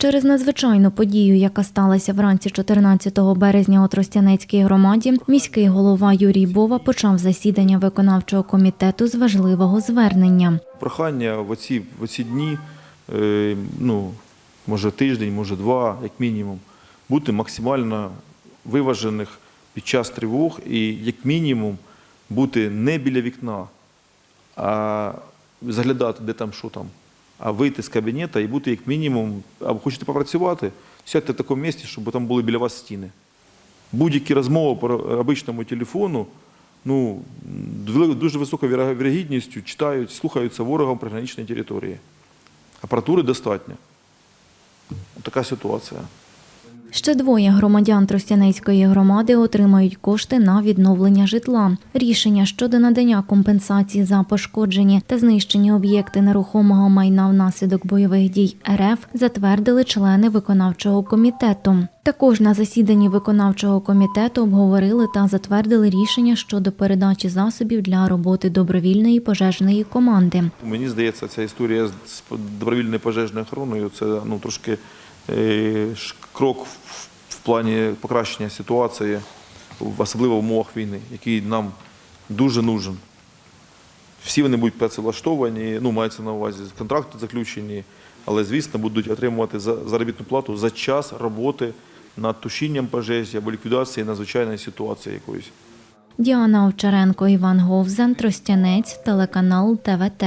Через надзвичайну подію, яка сталася вранці 14 березня у Тростянецькій громаді, міський голова Юрій Бова почав засідання виконавчого комітету з важливого звернення. Прохання в оці, в оці дні, е, ну, може тиждень, може два, як мінімум, бути максимально виважених під час тривог і, як мінімум, бути не біля вікна, а заглядати, де там, що там, вийти з кабінету і бути як мінімум, або хочете попрацювати, сядьте в такому місці, щоб там були біля вас стіни. Будь-які розмови по обичному телефону, ну, дуже високою вірогідністю читають, слухаються ворогом приграничної території. Апаратури достатньо. Така ситуація. Ще двоє громадян Тростянецької громади отримають кошти на відновлення житла. Рішення щодо надання компенсації за пошкоджені та знищені об'єкти нерухомого майна внаслідок бойових дій РФ затвердили члени виконавчого комітету. Також на засіданні виконавчого комітету обговорили та затвердили рішення щодо передачі засобів для роботи добровільної пожежної команди. Мені здається, ця історія з добровільною пожежною охороною це ну, трошки е, крок в, плані покращення ситуації, особливо в умовах війни, який нам дуже нужен. Всі вони будуть працевлаштовані, ну, мається на увазі контракти заключені, але, звісно, будуть отримувати за- заробітну плату за час роботи над тушінням пожежі або ліквідацією надзвичайної ситуації якоїсь. Діана Овчаренко, Іван Говзан, Тростянець, телеканал ТВТ.